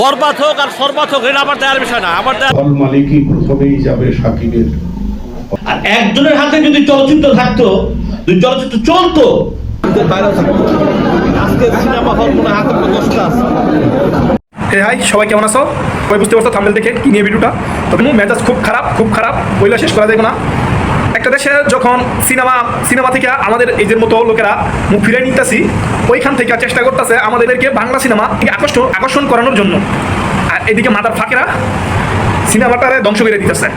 বরবাদ হোক আর হোক এটা আমার দেওয়ার বিষয় না আমার দেওয়ার মালিকই প্রথমেই যাবে সাকিবের। আর একজনের হাতে যদি চলচ্চিত্র থাকতো যদি চলচ্চিত্র চলতো আজকে সিনেমা হল হাতে দশটা আছে হে হাই সবাই কেমন আছো? সবাই বুঝতে পারছ থামেল দেখে কি নিয়ে ভিডিওটা? তবে মেজাজ খুব খারাপ খুব খারাপ। বইলে শেষ করা যাবে না। একটা দেশে যখন সিনেমা সিনেমা থেকে আমাদের যে মতো লোকেরা মুখ ফিরে নিতেছি, ওইখান থেকে চেষ্টা করতেছে আমাদেরকে বাংলা সিনেমা আকর্ষণ আকর্ষণ করানোর জন্য। আর এদিকে মাদার ফাঁকেরা সিনেমাটারে ধ্বংস করে দিতেছে।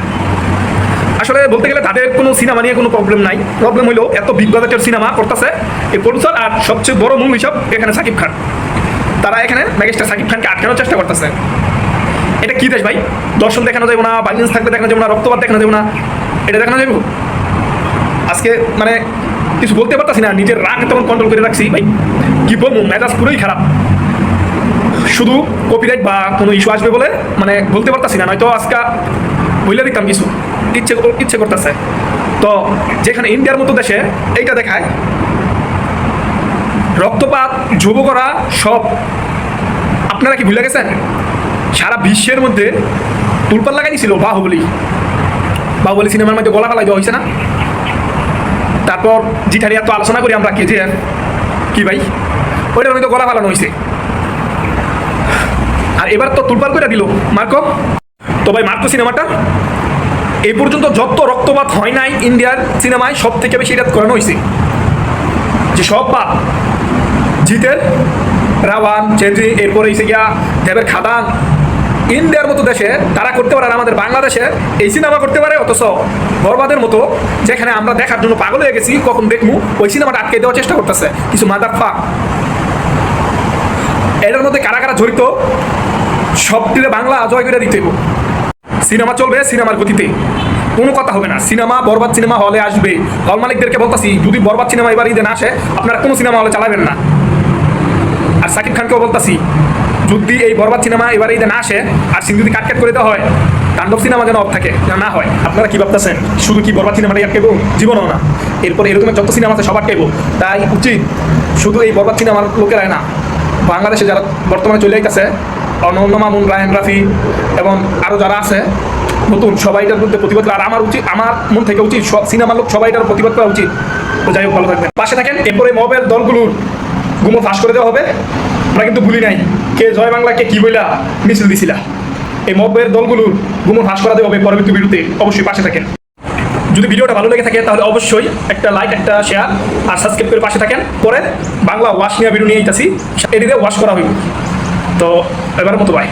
আসলে বলতে গেলে তাদের কোনো সিনেমা নিয়ে কোনো প্রবলেম নাই। প্রবলেম হলো এত বিগ বাজেটের সিনেমা করতেছে এই প্রডিউসার আর সবচেয়ে বড় মূল হিসাব এখানে সাকিব খান। তারা এখানে ম্যাগিস্টার সাকিব খানকে আটকানোর চেষ্টা করতেছে। এটা কি দেশ ভাই? দর্শন দেখানো যাবে না বাইলেন্স থাকলে দেখানো যাবে না, রক্তপাত দেখানো যাবে না, এটা দেখানো যাবে আজকে মানে কিছু বলতে পারতাছি না, নিজের রাগ তখন কন্ট্রোল করে রাখছি। ভাই, কি বলব, মেজাজ পুরোই খারাপ। শুধু কপিরাইট বা কোনো ইস্যু আসবে বলে মানে বলতে পারতাছি না, নয়তো আজকে বইলে দিতাম কিছু। ইচ্ছে ইচ্ছে করতেছে। তো যেখানে ইন্ডিয়ার মতো দেশে এইটা দেখায়, রক্তপাত যুব করা সব, আপনারা কি ভুলে গেছেন? সারা বিশ্বের মধ্যে তুলপাল লাগাই দিছিল বাহুবলি। বাহুবলি সিনেমার মধ্যে গলা ফেলাই দেওয়া হয়েছে না? তারপর জিঠারিয়া তো আলোচনা করি আমরা কে কি ভাই? ওইটার মধ্যে গলা ফেলানো হয়েছে আর এবার তো তুলপাল করে দিল, মার্কো। তো ভাই, মার্কো সিনেমাটা, এই পর্যন্ত যত রক্তপাত হয় নাই ইন্ডিয়ার সিনেমায় সব থেকে বেশি এটা করানো হয়েছে যে সব পাপ জিতের, রাওয়ান চেঞ্জি এরপরে এসে গিয়া দেবের খাদান ইন্ডিয়ার মতো দেশে তারা করতে পারে আর আমাদের বাংলাদেশে এই সিনেমা করতে পারে, অথচ বরবাদের মতো যেখানে আমরা দেখার জন্য পাগল হয়ে গেছি, কখন দেখমু ওই সিনেমাটা আটকে দেওয়ার চেষ্টা করতেছে। কিছু মাদার ফাঁক এটার মধ্যে কারা কারা জড়িত? সব দিলে বাংলা জয় করে দিতে সিনেমা চলবে সিনেমার গতিতে। কোনো কথা হবে না। সিনেমা, বরবাদ সিনেমা হলে আসবে। হল মালিকদেরকে বলতাছি, যদি বরবাদ সিনেমা এবার ঈদে না আসে, আপনারা কোনো সিনেমা হলে চালাবেন না। আর সাকিব খানকেও বলতাছি যদি এই বরবাদ সিনেমা এবার ঈদে না আসে, আর সিন যদি কাটকাট করে দেওয়া হয়, তাণ্ডব সিনেমা যেন অফ থাকে না হয়। আপনারা কি ভাবতেছেন? শুধু কি বরবাদ সিনেমাটাই আটকেবো জীবনও না। এরপর এরকম যত সিনেমা আছে সব আটকেবো তাই উচিত শুধু এই বরবাদ সিনেমার লোকেরাই না। বাংলাদেশে যারা বর্তমানে চলে যাইতেছে অনন্য মামুন, রায়ন রাফি এবং আরও যারা আছে, নতুন, সবাইটার বিরুদ্ধে প্রতিবাদ আর আমার উচিত আমার মন থেকে উচিত সব সিনেমার লোক সবাইটার প্রতিবাদ করা উচিত। যাই হোক, ভালো থাকবেন। পাশে থাকেন। এরপরে মবের দলগুলোর গুমো ফাঁস করে দেওয়া হবে। আমরা কিন্তু ভুলি নাই। কে জয় বাংলাকে কি বইলা মিছিল দিছিলা। এই মবের দলগুলোর গুমন হ্রাস করা দেবে পরবর্তী বিরুদ্ধে। অবশ্যই পাশে থাকেন। যদি ভিডিওটা ভালো লেগে থাকে, তাহলে অবশ্যই একটা লাইক একটা শেয়ার আর সাবস্ক্রাইব করে পাশে থাকেন। পরে বাংলা ওয়াশ নিয়ে ভিডিও নিয়ে যাচ্ছি এটিতে ওয়াশ করা হইব। তো এবার মতো বাই